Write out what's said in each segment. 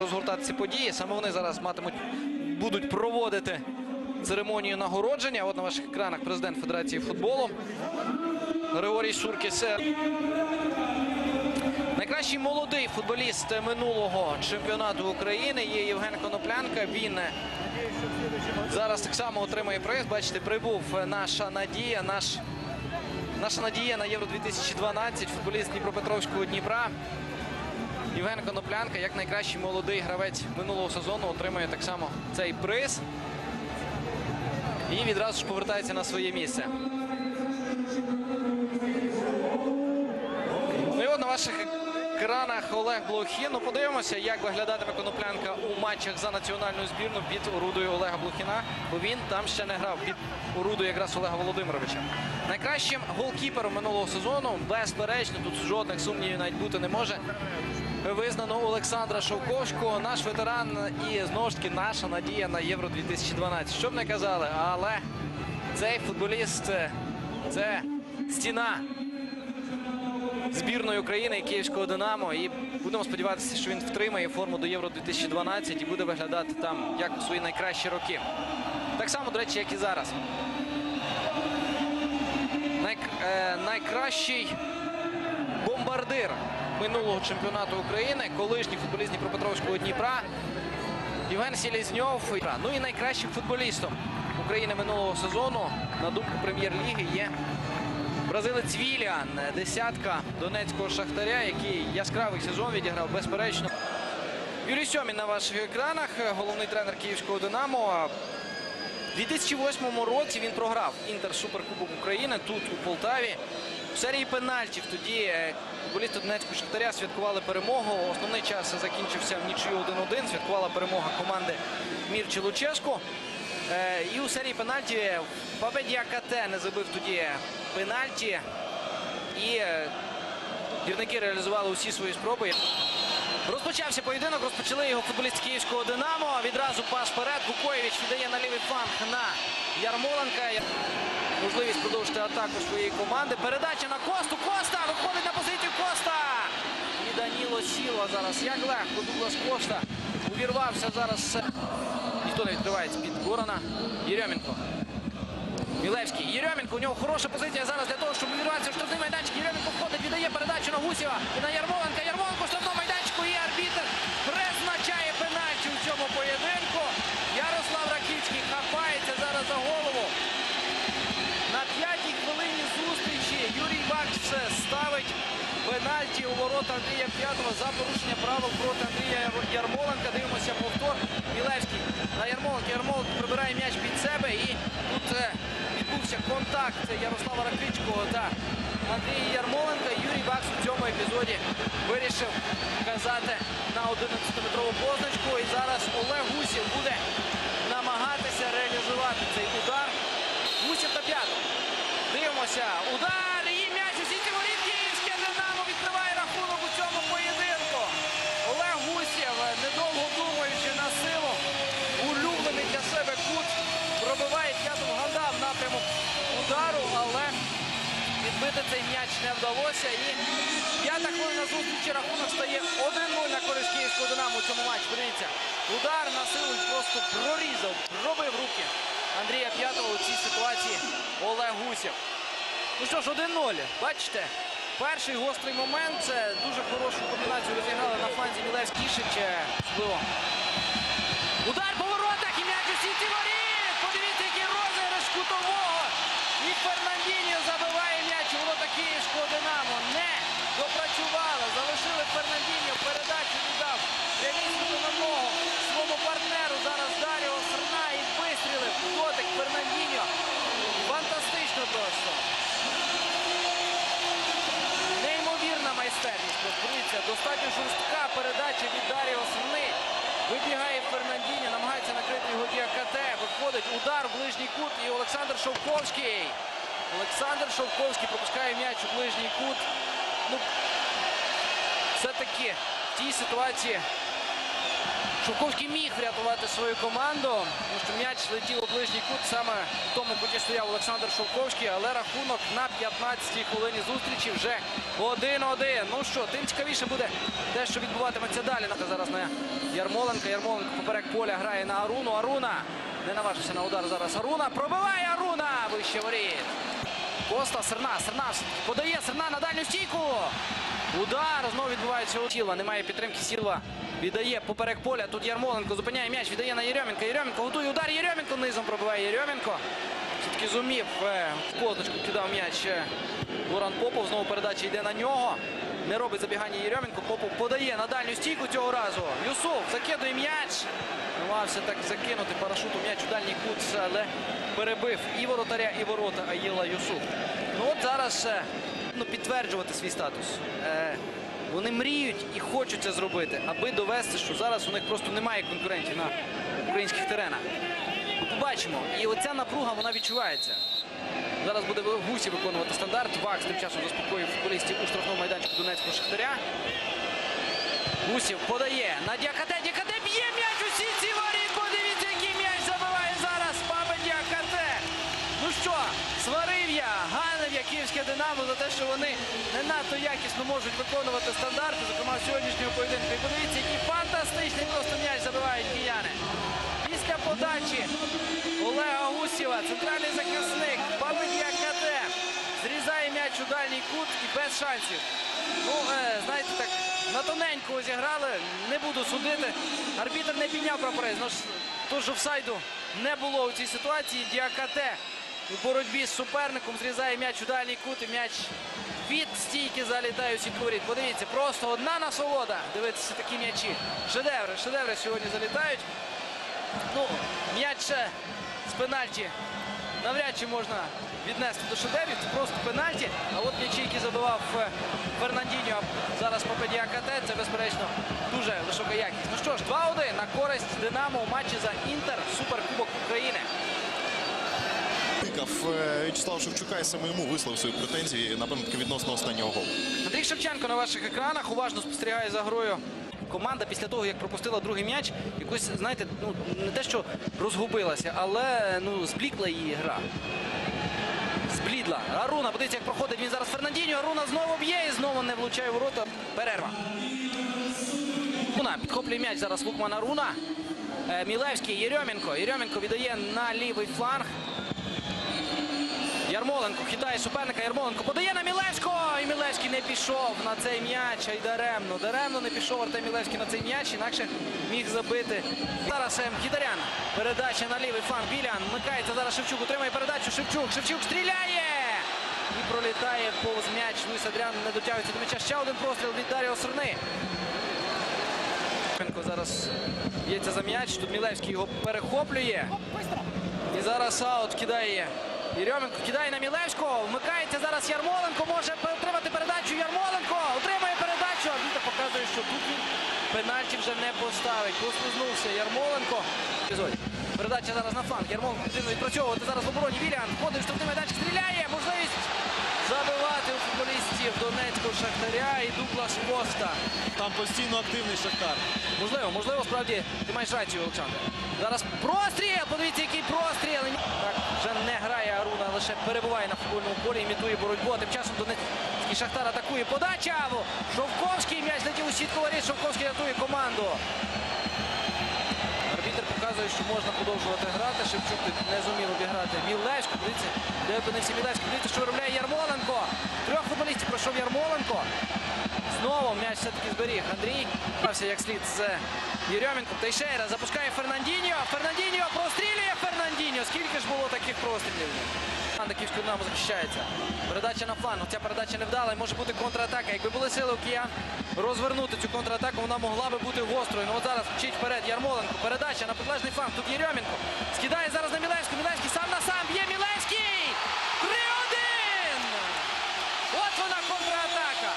розгортати ці події. Саме вони зараз матимуть, будуть проводити церемонію нагородження. От на ваших екранах президент Федерації футболу Григорій Суркіс. Найкращий молодий футболіст минулого чемпіонату України є Євген Коноплянка. Він зараз так само отримує приз. Бачите, прибув наша надія, наш, наша надія на Євро 2012, футболіст Дніпропетровського Дніпра. Євген Коноплянка, як найкращий молодий гравець минулого сезону, отримує так само цей приз. І відразу ж повертається на своє місце. Ну і от на ваших екранах Олег Блохін. Ну подивимося, як виглядатиме Коноплянка у матчах за національну збірну під орудою Олега Блохіна, бо він там ще не грав під орудою якраз Олега Володимировича. Найкращим голкіпером минулого сезону, безперечно, тут жодних сумнівів навіть бути не може. Визнано Олександра Шовковського, наш ветеран і знову ж таки наша надія на Євро 2012. Що б не казали, але цей футболіст це стіна збірної України і Київського Динамо. І будемо сподіватися, що він втримає форму до Євро 2012 і буде виглядати там як у свої найкращі роки. Так само, до речі, як і зараз. Най, е, найкращий бомбардир минулого чемпіонату України, колишній футболіст Дніпропетровського Дніпра. Євген Селезньов. Ну і найкращим футболістом України минулого сезону, на думку прем'єр-ліги, є бразилець Віліан, десятка донецького шахтаря, який яскравий сезон відіграв, безперечно. Юрій Сьомін на ваших екранах, головний тренер Київського Динамо. У 2008 році він програв Інтер Суперкубок України тут у Полтаві. У серії пенальтів тоді е, футболісти Донецького Шахтаря святкували перемогу. Основний час закінчився в нічию 1-1. Святкувала перемога команди Мірчі Луческу. Е, І у серії пенальті Пабедія КТ не забив тоді пенальті. І е, гірники реалізували усі свої спроби. Розпочався поєдинок, розпочали його футболісти Київського Динамо. Відразу пас вперед. Вукоєвич віддає на лівий фланг на Ярмоленка. Можливість продовжити атаку своєї команди. Передача на Косту. Коста виходить на позицію Коста. І Даніло Сілва зараз. Як легко Дуглас Коста увірвався зараз. Ніхто не відкривається під Горона. Єрьомінко. Мілевський. Єрьомінко. У нього хороша позиція зараз для того, щоб увірватися в штрафний майданчик. Єрьомінко входить, віддає передачу на Гусєва і на Ярмоленка. Ярмоленко в майданчику і арбітр призначає пенальті у цьому поєдинку. Ярослав Раківський хапається зараз за голову. На п'ятій хвилині зустрічі Юрій Бакс ставить пенальті у ворота Андрія П'ятого за порушення правил проти Андрія Ярмоленка. Дивимося повтор. Мілевський на Ярмоленка. Ярмоленко прибирає м'яч під себе і тут е, відбувся контакт Ярослава Ракицького та Андрія Ярмоленка. Юрій Бакс у цьому епізоді вирішив вказати на 11-метрову позначку. І зараз Олег Гусів буде намагатися реалізувати цей удар. Гусів та п'ятий. Дивимося. Удар і м'яч у сіті воріт. Київське Динамо відкриває рахунок у цьому поєдинку. Олег Гусєв, недовго думаючи на силу, улюблений для себе кут, пробиває п'ятого ганда в напрямок удару, але відбити цей м'яч не вдалося. І п'ята хвилина зустрічі рахунок стає 1-0 на користь Київського Динамо у цьому матчі. Подивіться, удар на силу просто прорізав, пробив руки Андрія П'ятого у цій ситуації Олег Гусєв. Ну що ж, 1-0. Бачите, перший гострий момент. Це дуже хорошу комбінацію розіграли на фланзі Мілевський Ішич. Можливо. Удар по воротах і м'яч у сіті воріт. Подивіться, який розіграш кутового. І Фернандіньо забиває м'яч у ворота Київського Динамо. Не допрацювали. Залишили Фернандіньо. Передачу віддав. Прямісінько на ногу своєму партнеру. Зараз Даріо Серна і вистрілив. Дотик Фернандіньо. Фантастично просто. Неймовірна майстерність. Ось достатньо жорстка передача від Даріо Сни. Вибігає Фернандіньо, намагається накрити його діакате. Виходить удар в ближній кут і Олександр Шовковський. Олександр Шовковський пропускає м'яч у ближній кут. Ну, все-таки в тій ситуації Шовковський міг врятувати свою команду, тому що м'яч летів у ближній кут. Саме в тому куті стояв Олександр Шовковський, але рахунок на 15-й хвилині зустрічі вже 1-1. Ну що, тим цікавіше буде те, що відбуватиметься далі. Зараз на Ярмоленка. Ярмоленко поперек поля грає на Аруну. Аруна не наважився на удар зараз. Аруна пробиває Аруна вище воріт. Коста, Серна, Серна подає Серна на дальню стійку. Удар знову відбувається у тіла. Немає підтримки Сілва. Віддає поперек поля. Тут Ярмоленко зупиняє м'яч, віддає на Єрьоменка. Єрьоменко готує удар. Єрьоменко низом пробиває Єрьоменко. Все-таки зумів е, в позначку кидав м'яч е, Горан Попов. Знову передача йде на нього. Не робить забігання Єрьоменко. Попов подає на дальню стійку цього разу. Юсуф закидує м'яч. Намагався так закинути парашуту м'яч у дальній кут, але перебив і воротаря, і ворота Аїла Юсуф. Ну от зараз ну, підтверджувати свій статус. Е, вони мріють і хочуть це зробити, аби довести, що зараз у них просто немає конкурентів на українських теренах. Ну, Побачимо. І оця напруга вона відчувається. Зараз буде Гусі виконувати стандарт. Вакс тим часом заспокоїв футболістів у штрафному майданчику Донецького Шахтаря. Гусів подає на Діакате. Діакате б'є м'яч у сітці воріт. Подивіться, який м'яч забиває зараз Папа Діакате. Ну що, сварив я, ганив я київське Динамо за те, що вони не надто якісно можуть виконувати стандарти, зокрема сьогоднішнього поєдинку. І подивіться, який фантастичний просто м'яч забивають кияни. Після подачі Олега Гусєва, центральний захисник, Папа Діакате зрізає м'яч у дальній кут і без шансів. Ну, е, знаєте, так на тоненько зіграли, не буду судити. Арбітр не підняв прапорець. Ну, тож офсайду не було у цій ситуації. Діакате у боротьбі з суперником зрізає м'яч у дальній кут і м'яч від стійки залітає у сітку. Подивіться, просто одна насолода. Дивитися такі м'ячі. Шедеври, шедеври сьогодні залітають. Ну, м'яч з пенальті навряд чи можна віднести до шедеврів. Це просто пенальті. А от м'ячі, які забивав е, Фернандіньо зараз по КТ, це безперечно дуже висока якість. Ну що ж, 2-1 на користь Динамо у матчі за Інтер Суперкубок України. Тикав е, В'ячеслав Шевчука і саме йому висловив свої претензії напевно таки відносно останнього голу. Андрій Шевченко на ваших екранах уважно спостерігає за грою. Команда після того, як пропустила другий м'яч, якось, знаєте, ну не те, що розгубилася, але ну зблікла її гра. Зблідла. Аруна, подивіться, як проходить він зараз Фернандіньо. Аруна знову б'є і знову не влучає ворота. Перерва. Аруна підхоплює м'яч зараз Лукман Аруна. Е, Мілевський, Єрьоменко. Єрьоменко віддає на лівий фланг. Ярмоленко хитає суперника. Ярмоленко подає на Мілевського. І Мілевський не пішов на цей м'яч. А й даремно. Даремно не пішов Артем Мілевський на цей м'яч. Інакше міг забити. Зараз Хідарян. Передача на лівий фланг. Білян. Вмикається зараз Шевчук. Отримає передачу. Шевчук. Шевчук стріляє. І пролітає повз м'яч. Луїс Адріан не дотягується до м'яча. Ще один постріл від Даріо. Шевченко зараз б'ється за м'яч. Тут Мілевський його перехоплює. І зараз аут кидає. Єрьоменко кидає на Мілевського. Вмикається зараз Ярмоленко. Може отримати передачу. Ярмоленко отримує передачу. А Віта показує, що тут він пенальті вже не поставить. Послизнувся Ярмоленко. Передача зараз на фланг. Ярмоленко потрібно відпрацьовувати зараз в обороні. Віліан входить в штрафний майданчик, стріляє. Можливість забивати у футболістів Донецького Шахтаря і Дуглас Коста. Там постійно активний Шахтар. Можливо, можливо, справді ти маєш рацію, Олександр. Зараз простріл! Подивіться, який простріл! Так, вже не грає Аруна, лише перебуває на футбольному полі, імітує боротьбу. А тим часом Донецький Шахтар атакує. Подача! Шовковський м'яч летів у сітку воріт. Шовковський рятує команду. Арбітр показує, що можна продовжувати грати. Шевчук не зумів обіграти Мілевську. Дивіться, де опинився Мілевський. Дивіться, що виробляє Ярмоленко. Трьох футболістів пройшов Ярмоленко. Знову м'яч все-таки зберіг. Андрій грався як слід з Єрьоменко. Тейшейра запускає Фернандіньо. Скільки ж було таких прострілів? Команда Київського Динамо захищається. Передача на фланг. Ця передача не вдала. Може бути контратака. Якби були сили у киян розвернути цю контратаку, вона могла би бути гострою. Ну от зараз вчить вперед Ярмоленко. Передача на підлежний фланг. Тут Єрьоменко. Скидає зараз на Мілевську. Мілевський сам на сам. Б'є Мілевський! 3-1! От вона контратака.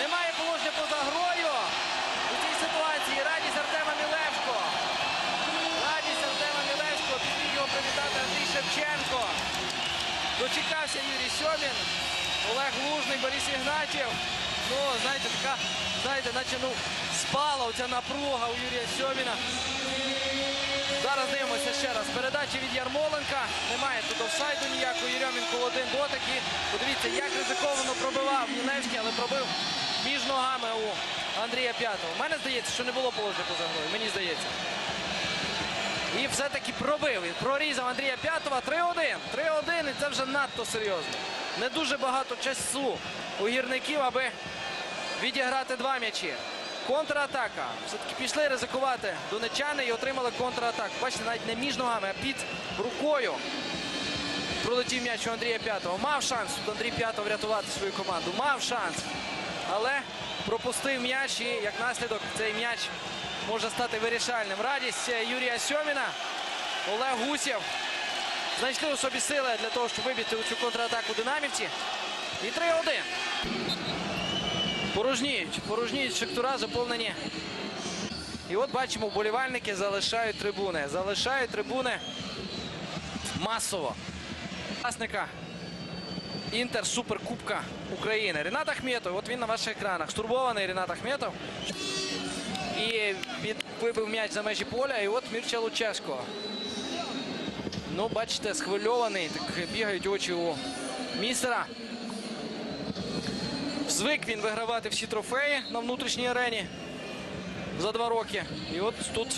Немає положення поза грою. У цій ситуації радість Артема Мілевського. Радість Артема Мілевського. Підбіг його привітати Андрій Шевченко. Дочекався Юрій Сьомін. Олег Лужний, Борис Ігнатів. Ну, знаєте, така знаєте, наче ну спала оця напруга у Юрія Сьоміна. Зараз дивимося ще раз. Передача від Ярмоленка. Немає тут офсайду ніякого. Єрьомінко один дотик. І подивіться, як ризиковано пробивав Мілевський, але пробив між ногами у Андрія П'ятого. У мене здається, що не було положення поза грою. Мені здається. І все-таки пробив. І прорізав Андрія П'ятова. 3-1. 3-1. І це вже надто серйозно. Не дуже багато часу у гірників, аби відіграти два м'ячі. Контратака. Все-таки пішли ризикувати донечани і отримали контратаку. Бачите, навіть не між ногами, а під рукою. Пролетів м'яч у Андрія П'ятого. Мав шанс тут Андрій П'ятого врятувати свою команду. Мав шанс. Але пропустив м'яч і як наслідок цей м'яч може стати вирішальним. Радість е, Юрія Сьоміна. Олег Гусєв знайшли у собі сили для того, щоб вибити у цю контратаку динамівці. І 3-1. Порожніють, порожніють Шектура, заповнені. І от бачимо, вболівальники залишають трибуни. Залишають трибуни масово. Власника Інтер Суперкубка України. Ренат Ахметов, от він на ваших екранах. Штурбований Ренат Ахметов. І вибив м'яч за межі поля. І от Мірча Луческо. Ну, бачите, схвильований. Так бігають очі у містера. Звик він вигравати всі трофеї на внутрішній арені за два роки. І от тут,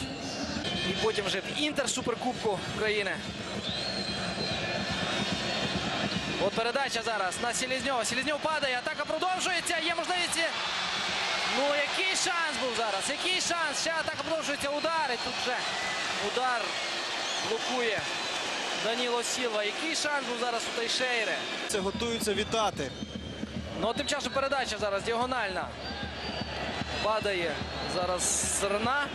і потім вже в Інтер Суперкубку України. От передача зараз на Селізньова. Селізньов падає, атака продовжується. Є можливість. Ну, який шанс був зараз? Який шанс? Ще атака продовжується. Удар. І тут вже удар блокує Даніло Сілва. Який шанс був зараз у Тейшейри? Це готуються вітати. Ну, тим часом передача зараз діагональна. Падає зараз зерна.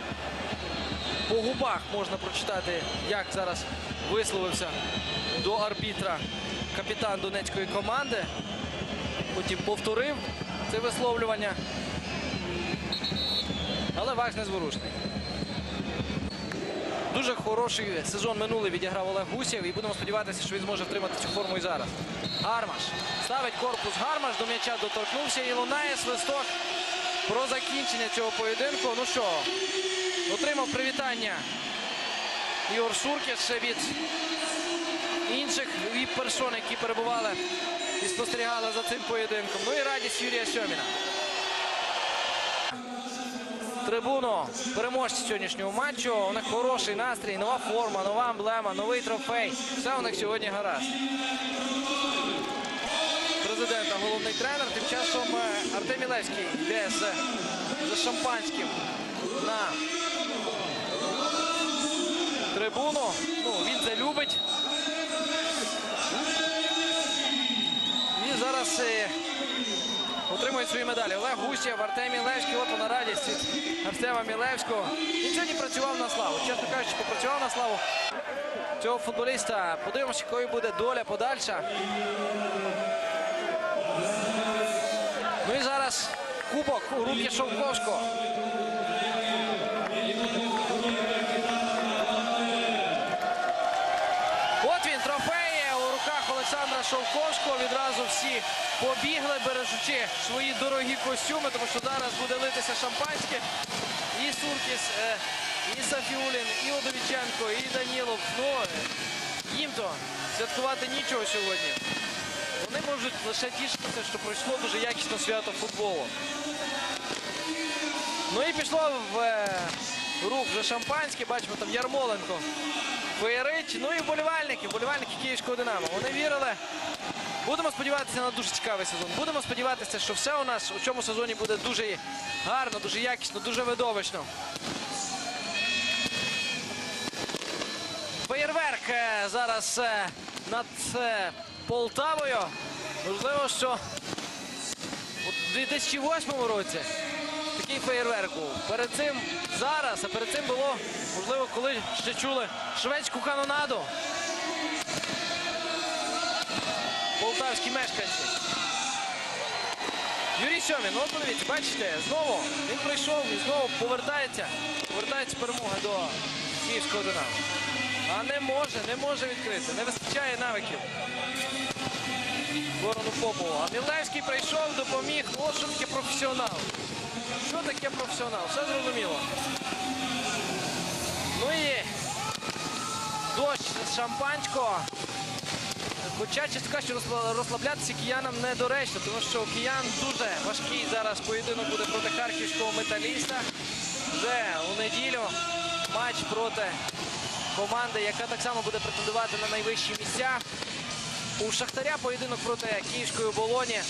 По губах можна прочитати, як зараз висловився до арбітра капітан донецької команди. Потім повторив це висловлювання. Але ваш незворушний. Дуже хороший сезон минулий відіграв Олег Гусєв і будемо сподіватися, що він зможе втримати цю форму і зараз. Гармаш ставить корпус Гармаш, до м'яча доторкнувся і лунає свисток про закінчення цього поєдинку. Ну що, отримав привітання Ігор Суркіс від інших віп-персон, які перебували і спостерігали за цим поєдинком. Ну і радість Юрія Сьоміна. Трибуну переможці сьогоднішнього матчу. У них хороший настрій, нова форма, нова емблема, новий трофей. Все у них сьогодні гаразд. Президента головний тренер. Тим часом е, Артем Мілевський йде з, за шампанським на трибуну. Ну, він це любить. І зараз е, отримують свої медалі. Олег Гусєв, Артем Мілевський. От вона радість від Артема Мілевського. Він сьогодні працював на славу. Чесно кажучи, попрацював на славу цього футболіста. Подивимося, якою буде доля подальша. Ну і зараз кубок у руки Шовковського. От він трофеї у руках Олександра Шовковського. Відразу всі побігли, бережучи свої дорогі костюми, тому що зараз буде литися шампанське. І Суркіс, е, і Сафіулін, і Одовіченко, і Данілов. Ну, е, їм то святкувати нічого сьогодні. Вони можуть лише тішитися, що пройшло дуже якісно свято футболу. Ну і пішло в рух вже шампанське. Бачимо там Ярмоленко. Феєрить. Ну і вболівальники, вболівальники Київського Динамо. Вони вірили. Будемо сподіватися на дуже цікавий сезон. Будемо сподіватися, що все у нас у цьому сезоні буде дуже гарно, дуже якісно, дуже видовищно. Феєрверк е, зараз е, над е, Полтавою. Можливо, що у 2008 році такий феєрверк був. Перед цим зараз, а перед цим було, можливо, коли ще чули шведську канонаду. Полтавські мешканці. Юрій Сьомін, от подивіться, бачите, знову він прийшов і знову повертається. Повертається перемога до Київського Динамо. А не може, не може відкрити. Не вистачає навиків. Ворону Попову. А Мілевський прийшов, допоміг. От що професіонал. Що таке професіонал? Все зрозуміло. Ну і дощ з шампанського. Хоча чесно розсла- розслаблятися киянам недоречно, тому що киян дуже важкий зараз поєдинок буде проти харківського металіста. Вже у неділю матч проти команди, яка так само буде претендувати на найвищі місця. У Шахтаря поєдинок проти київської оболоні